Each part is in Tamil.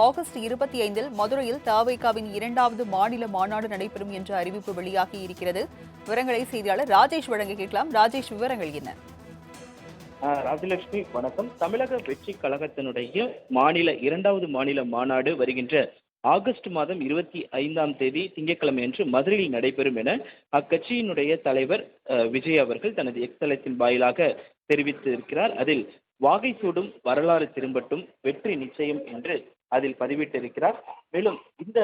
ஆகஸ்ட் இருபத்தி ஐந்தில் மதுரையில் தவைகாவின் இரண்டாவது மாநில மாநாடு நடைபெறும் என்ற அறிவிப்பு வெளியாகி இருக்கிறது. விவரங்களை செய்தியாளர் ராஜேஷ் வழங்க கேட்கலாம். ராஜேஷ் விவரங்கள் என்ன? ராஜலட்சுமி வணக்கம். தமிழக வெற்றி கழகத்தினுடைய மாநில இரண்டாவது மாநில மாநாடு வருகின்ற ஆகஸ்ட் மாதம் இருபத்தி ஐந்தாம் தேதி திங்கட்கிழமை அன்று மதுரையில் நடைபெறும் என அக்கட்சியினுடைய தலைவர் விஜய் அவர்கள் தனது எக்ஸலத்தின் வாயிலாக தெரிவித்திருக்கிறார். அதில் வாகை சூடும் வரலாறு திரும்பட்டும் வெற்றி நிச்சயம் என்று அதில் பதிவிட்டிருக்கிறார். மேலும் இந்த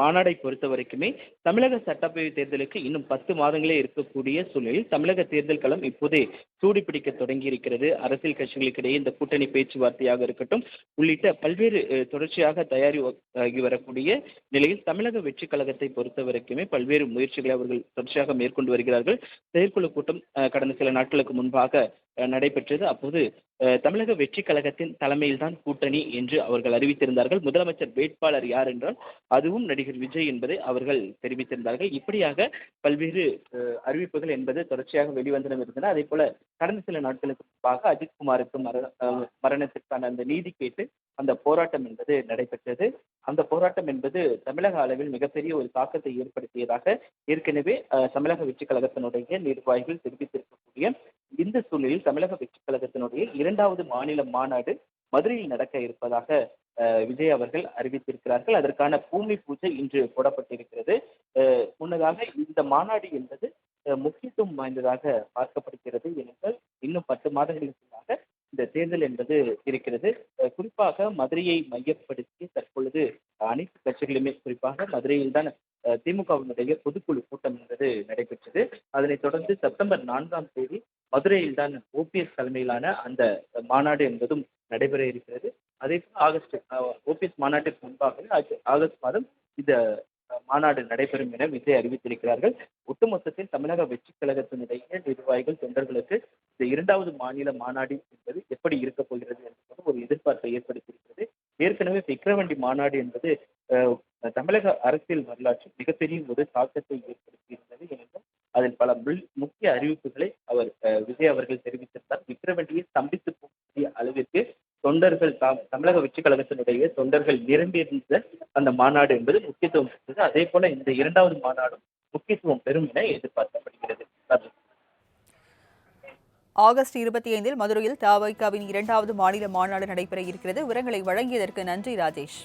மாநாடை பொறுத்த வரைக்குமே தமிழக சட்டப்பேரவை தேர்தலுக்கு இன்னும் பத்து மாதங்களே இருக்கக்கூடிய சூழ்நிலையில் தமிழக தேர்தல் களம் இப்போதே சூடுபிடிக்க தொடங்கி இருக்கிறது அரசியல் கட்சிகளுக்கிடையே இந்த கூட்டணி பேச்சுவார்த்தையாக இருக்கட்டும் உள்ளிட்ட பல்வேறு தொடர்ச்சியாக தயாரி ஆகி வரக்கூடிய நிலையில் தமிழக வெற்றி கழகத்தை பொறுத்த வரைக்குமே பல்வேறு முயற்சிகளை அவர்கள் தொடர்ச்சியாக மேற்கொண்டு வருகிறார்கள். செயற்குழு கூட்டம் கடந்த சில நாட்களுக்கு முன்பாக நடைபெற்றது. அப்போது தமிழக வெற்றி கழகத்தின் தலைமையில்தான் கூட்டணி என்று அவர்கள் அறிவித்திருந்தார்கள். முதலமைச்சர் வேட்பாளர் யார் என்றால் அதுவும் நடிகர் விஜய் என்பதை அவர்கள் தெரிவித்திருந்தார்கள். இப்படியாக பல்வேறு அறிவிப்புகள் என்பது தொடர்ச்சியாக வெளிவந்தனம் இருந்தன. அதே போல கடந்த சில நாட்களுக்கு முன்பாக அஜித்குமாருக்கு மரண மரணத்திற்கான அந்த நீதி கேட்டு அந்த போராட்டம் என்பது நடைபெற்றது. அந்த போராட்டம் என்பது தமிழக அளவில் மிகப்பெரிய ஒரு தாக்கத்தை ஏற்படுத்தியதாக ஏற்கனவே தமிழக வெற்றி கழகத்தினுடைய நிர்வாகிகள் தெரிவித்திருக்கக்கூடிய இந்த சூழலில் தமிழக வெற்றி கழகத்தினுடைய இரண்டாவது மாநில மாநாடு மதுரையில் நடக்க இருப்பதாக விஜய் அவர்கள் அறிவித்திருக்கிறார்கள். அதற்கான பூமி பூஜை இன்று போடப்பட்டிருக்கிறது. முன்னதாக இந்த மாநாடு என்பது முக்கியத்துவம் வாய்ந்ததாக பார்க்கப்படுகிறது ஏனென்றால் இன்னும் பத்து மாதங்களுக்குள்ளாக இந்த தேர்தல் என்பது இருக்கிறது. குறிப்பாக மதுரையை மையப்படுத்தி தற்பொழுது அனைத்து கட்சிகளுமே குறிப்பாக மதுரையில் தான் திமுகவினுடைய பொதுக்குழு கூட்டம் என்பது நடைபெற்றது. அதனைத் தொடர்ந்து செப்டம்பர் நான்காம் தேதி மதுரையில் தான் ஓபிஎஸ் தலைமையிலான அந்த மாநாடு என்பதும் நடைபெற இருக்கிறது. அதே போல் ஆகஸ்ட் ஓபிஎஸ் மாநாட்டிற்கு முன்பாகவே ஆகஸ்ட் மாதம் இந்த மாநாடு நடைபெறும் என விஜய் அறிவித்திருக்கிறார்கள். ஒட்டுமொத்தத்தில் தமிழக வெற்றி கழகத்தினுடைய நிர்வாகிகள் தொண்டர்களுக்கு இந்த இரண்டாவது மாநில மாநாடு என்பது எப்படி இருக்க போகிறது என்பது ஒரு எதிர்பார்ப்பை ஏற்படுத்தியிருக்கிறது. ஏற்கனவே விக்கிரவண்டி மாநாடு என்பது தமிழக அரசியல் வரலாற்றில் மிகப்பெரிய ஒரு தாக்கத்தை ஏற்படுத்தியிருந்தது. ஏனென்றால் அதில் பல முக்கிய அறிவிப்புகளை அவர் அஹ், விஜய் அவர்கள் தெரிவித்திருந்தார். விக்கிரவண்டியை ஸ்தம்பித்து போகக்கூடிய அளவிற்கு தொண்டர்கள் தாம் தமிழக வெற்றி கழகத்தினுடைய தொண்டர்கள் நிரம்பியிருந்த அந்த மாநாடு என்பது முக்கியத்துவம் பெற்றது. அதே போல இந்த இரண்டாவது மாநாடும் முக்கியத்துவம் பெறும் என எதிர்பார்க்கப்படுகிறது. ஆகஸ்ட் இருபத்தி ஐந்தில் மதுரையில் தாவைக்காவின் இரண்டாவது மாநில மாநாடு நடைபெற இருக்கிறது. விவரங்களை வழங்கியதற்கு நன்றி ராஜேஷ்.